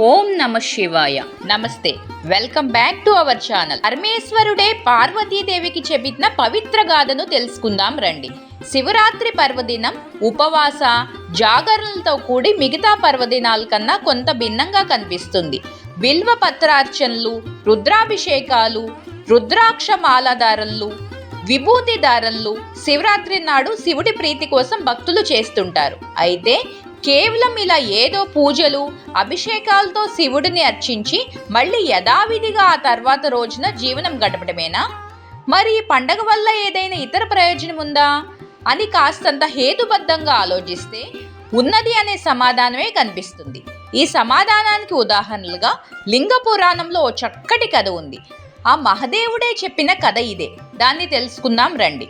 ఓం నమ శివాయ. నమస్తే. Welcome back to our channel. పరమేశ్వరుడే పార్వతీదేవికి చెప్పిన పవిత్ర గాథను తెలుసుకుందాం రండి. శివరాత్రి పర్వదినం ఉపవాస జాగరణలతో కూడి మిగతా పర్వదినాల కన్నా కొంత భిన్నంగా కనిపిస్తుంది. బిల్వ పత్రార్చనలు రుద్రాభిషేకాలు రుద్రాక్ష మాలాధారలు విభూతి శివరాత్రి నాడు శివుడి ప్రీతి కోసం భక్తులు చేస్తుంటారు. అయితే కేవలం ఇలా ఏదో పూజలు అభిషేకాలతో శివుడిని అర్చించి మళ్ళీ యథావిధిగా ఆ తర్వాత రోజున జీవనం గడపడమేనా మరి ఈ పండగ వల్ల ఏదైనా ఇతర ప్రయోజనం ఉందా? అని కాస్తంత హేతుబద్ధంగా ఆలోచిస్తే ఉన్నది అనే సమాధానమే కనిపిస్తుంది. ఈ సమాధానానికి ఉదాహరణలుగా లింగ పురాణంలో ఓ చక్కటి కథ ఉంది. ఆ మహదేవుడే చెప్పిన కథ ఇదే. దాన్ని తెలుసుకుందాం రండి.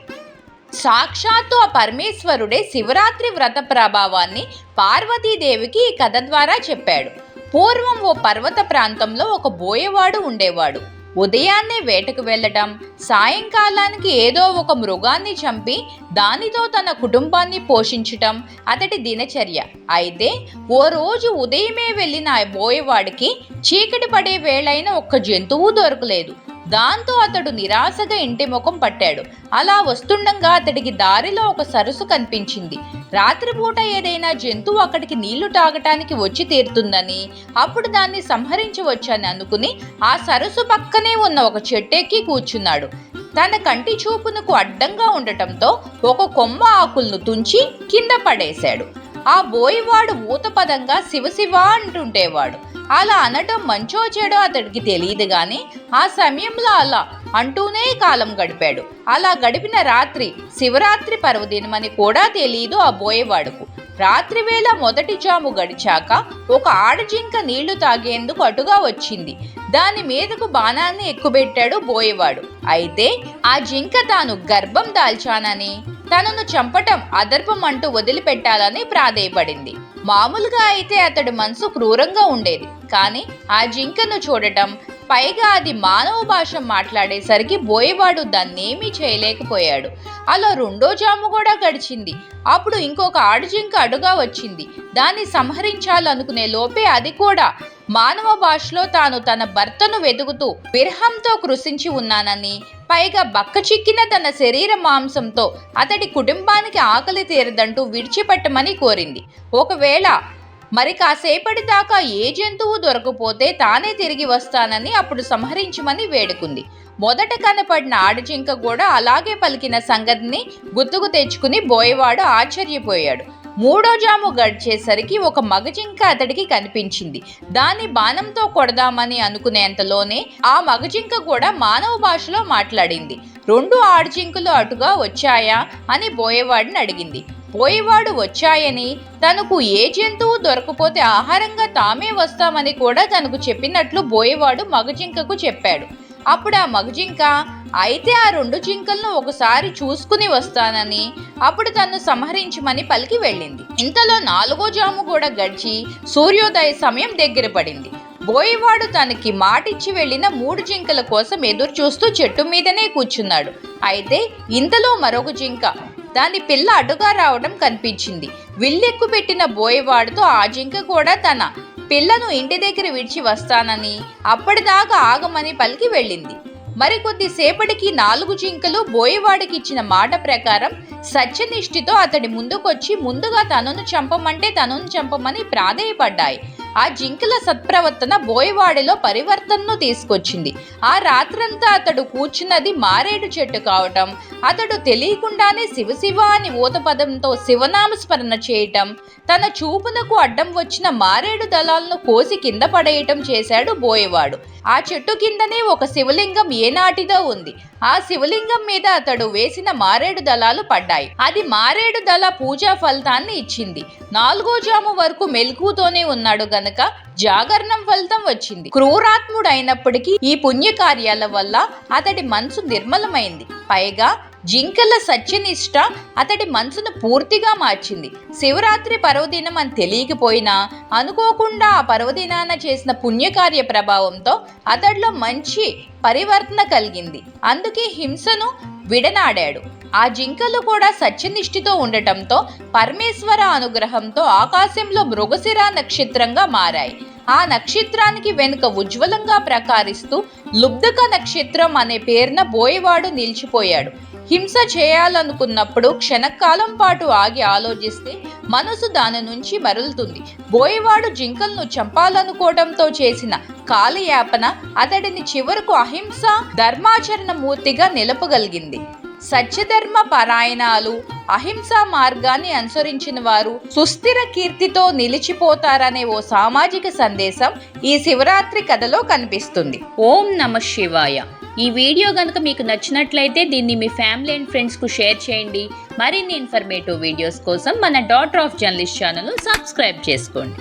సాక్షాత్తు ఆ పరమేశ్వరుడే శివరాత్రి వ్రత ప్రభావాన్ని పార్వతీదేవికి ఈ కథ ద్వారా చెప్పాడు. పూర్వం ఓ పర్వత ప్రాంతంలో ఒక బోయవాడు ఉండేవాడు. ఉదయాన్నే వేటకు వెళ్ళటం సాయంకాలానికి ఏదో ఒక మృగాన్ని చంపి దానితో తన కుటుంబాన్ని పోషించటం అతడి దినచర్య. అయితే ఓ రోజు ఉదయమే వెళ్ళిన ఆ బోయవాడికి చీకటి పడే వేళైన ఒక్క జంతువు దొరకలేదు. దాంతో అతడు నిరాశగా ఇంటి ముఖం పట్టాడు. అలా వస్తుండగా అతడికి దారిలో ఒక సరస్సు కనిపించింది. రాత్రిపూట ఏదైనా జంతువు అక్కడికి నీళ్ళు తాగటానికి వచ్చి తీరుతుందని అప్పుడు దాన్ని సంహరించవచ్చని అనుకుని ఆ సరస్సు పక్కనే ఉన్న ఒక చెట్టెక్కి కూర్చున్నాడు. తన కంటి చూపునకు అడ్డంగా ఉండటంతో ఒక కొమ్మ ఆకులను తుంచి కింద పడేశాడు. ఆ బోయివాడు ఊతపదంగా శివశివ అంటుండేవాడు. అలా అనటం మంచో చెడో అతడికి తెలియదు కానీ ఆ సమయంలో అలా అంటూనే కాలం గడిపాడు. అలా గడిపిన రాత్రి శివరాత్రి పర్వదినమని కూడా తెలియదు ఆ బోయేవాడుకు. రాత్రివేళ మొదటి జాము గడిచాక ఒక ఆడజింక నీళ్ళు తాగేందుకు అటుగా వచ్చింది. దాని మీదకు బాణాన్ని ఎక్కుబెట్టాడు బోయేవాడు. అయితే ఆ జింక తాను గర్భం దాల్చానని తనను చంపటం అదర్భం అంటూ వదిలిపెట్టాలని ప్రాధేయపడింది. మామూలుగా అయితే అతడి మనసు క్రూరంగా ఉండేది. కానీ ఆ జింకను చూడటం పైగా అది మానవ భాష మాట్లాడేసరికి బోయవాడు దాన్నేమీ చేయలేకపోయాడు. అలా రెండో జాము కూడా గడిచింది. అప్పుడు ఇంకొక ఆడుజింక అడుగా వచ్చింది. దాన్ని సంహరించాలనుకునే లోపే అది కూడా మానవ భాషలో తాను తన భర్తను వెతుకుతూ విరహంతో కృషించి ఉన్నానని పైగా బక్క చిక్కిన తన శరీర మాంసంతో అతడి కుటుంబానికి ఆకలి తీరదంటూ విడిచిపెట్టమని కోరింది. ఒకవేళ మరి కాసేపటి దాకా ఏ జంతువు దొరకపోతే తానే తిరిగి వస్తానని అప్పుడు సంహరించమని వేడుకుంది. మొదట కనపడిన ఆడజింక కూడా అలాగే పలికిన సంగతిని గుర్తుకు తెచ్చుకుని బోయవాడు ఆశ్చర్యపోయాడు. మూడో జాము గడిచేసరికి ఒక మగజింక అతడికి కనిపించింది. దాన్ని బాణంతో కొడదామని అనుకునేంతలోనే ఆ మగజింక కూడా మానవ భాషలో మాట్లాడింది. రెండు ఆడజింకలు అటుగా వచ్చాయా అని బోయేవాడిని అడిగింది. పోయేవాడు వచ్చాయని తనకు ఏ జంతువు దొరకపోతే ఆహారంగా తామే వస్తామని కూడా తనకు చెప్పినట్లు బోయేవాడు మగజింకకు చెప్పాడు. అప్పుడు ఆ మగజింక అయితే ఆ రెండు జింకలను ఒకసారి చూసుకుని వస్తానని. అప్పుడు తను సంహరించమని పలికి వెళ్ళింది. ఇంతలో నాలుగో జాము కూడా గడిచి సూర్యోదయ సమయం దగ్గర పడింది. బోయేవాడు తనకి మాటిచ్చి వెళ్ళిన మూడు జింకల కోసం ఎదురు చూస్తూ చెట్టు మీదనే కూర్చున్నాడు. అయితే ఇంతలో మరొక జింక దాని పిల్ల అడ్డుగా రావడం కనిపించింది. విల్లెక్కు పెట్టిన బోయవాడితో ఆ జింక కూడా తన పిల్లను ఇంటి దగ్గర విడిచి వస్తానని అప్పటిదాకా ఆగమని పలికి వెళ్ళింది. మరికొద్దిసేపటికి నాలుగు జింకలు బోయవాడికి ఇచ్చిన మాట ప్రకారం సత్యనిష్ఠితో అతడి ముందుకొచ్చి ముందుగా తనను చంపమంటే తనను చంపమని ప్రాధేయపడ్డాయి. ఆ జింకల సత్ప్రవర్తన బోయవాడిలో పరివర్తనను తీసుకొచ్చింది. ఆ రాత్రంతా అతడు కూర్చున్నది మారేడు చెట్టు కావటం అతడు తెలియకుండానే శివశివ అని ఊతపదంతో శివనామస్మరణ చేయటం తన చూపునకు అడ్డం వచ్చిన మారేడు దళాలను కోసి కింద పడేయటం చేశాడు బోయవాడు. ఆ చెట్టు కిందనే ఒక శివలింగం ఏనాటిదో ఉంది. ఆ శివలింగం మీద అతడు వేసిన మారేడు దళాలు పడ్డాయి. అది మారేడు దళ పూజా ఫలితాన్ని ఇచ్చింది. నాలుగో జాము వరకు మెలకుతోనే ఉన్నాడు గనక జాగరణం ఫలితం వచ్చింది. క్రూరాత్ముడు అయినప్పటికీ ఈ పుణ్యకార్యాల వల్ల అతడి మనసు నిర్మలమైంది. పైగా జింకల సత్యనిష్ట అతడి మనసును పూర్తిగా మార్చింది. శివరాత్రి పర్వదినం అని తెలియకపోయినా అనుకోకుండా ఆ పర్వదినాన చేసిన పుణ్యకార్య ప్రభావంతో అతడిలో మంచి పరివర్తన కలిగింది. అందుకే హింసను విడనాడాడు. ఆ జింకలు కూడా సత్యనిష్ఠితో ఉండటంతో పరమేశ్వర అనుగ్రహంతో ఆకాశంలో మృగశిర నక్షత్రంగా మారాయి. ఆ నక్షత్రానికి వెనుక ఉజ్వలంగా ప్రకారిస్తూ లుబ్ధక నక్షత్రం అనే పేరున బోయవాడు నిలిచిపోయాడు. హింస చేయాలనుకున్నప్పుడు క్షణకాలం పాటు ఆగి ఆలోచిస్తే మనసు దాని నుంచి మరలుతుంది. బోయవాడు జింకలను చంపాలనుకోవడంతో చేసిన కాలయాపన అతడిని చివరకు అహింస ధర్మాచరణ మూర్తిగా నిలపగలిగింది. సత్యధర్మ పరాయణాలు అహింసా మార్గాన్ని అనుసరించిన వారు సుస్థిర కీర్తితో నిలిచిపోతారనే ఓ సామాజిక సందేశం ఈ శివరాత్రి కథలో కనిపిస్తుంది. ఓం నమ శివాయ. ఈ వీడియో కనుక మీకు నచ్చినట్లయితే దీన్ని మీ ఫ్యామిలీ అండ్ ఫ్రెండ్స్కు షేర్ చేయండి. మరిన్ని ఇన్ఫర్మేటివ్ వీడియోస్ కోసం మన daughter of journalist channel subscribe చేసుకోండి.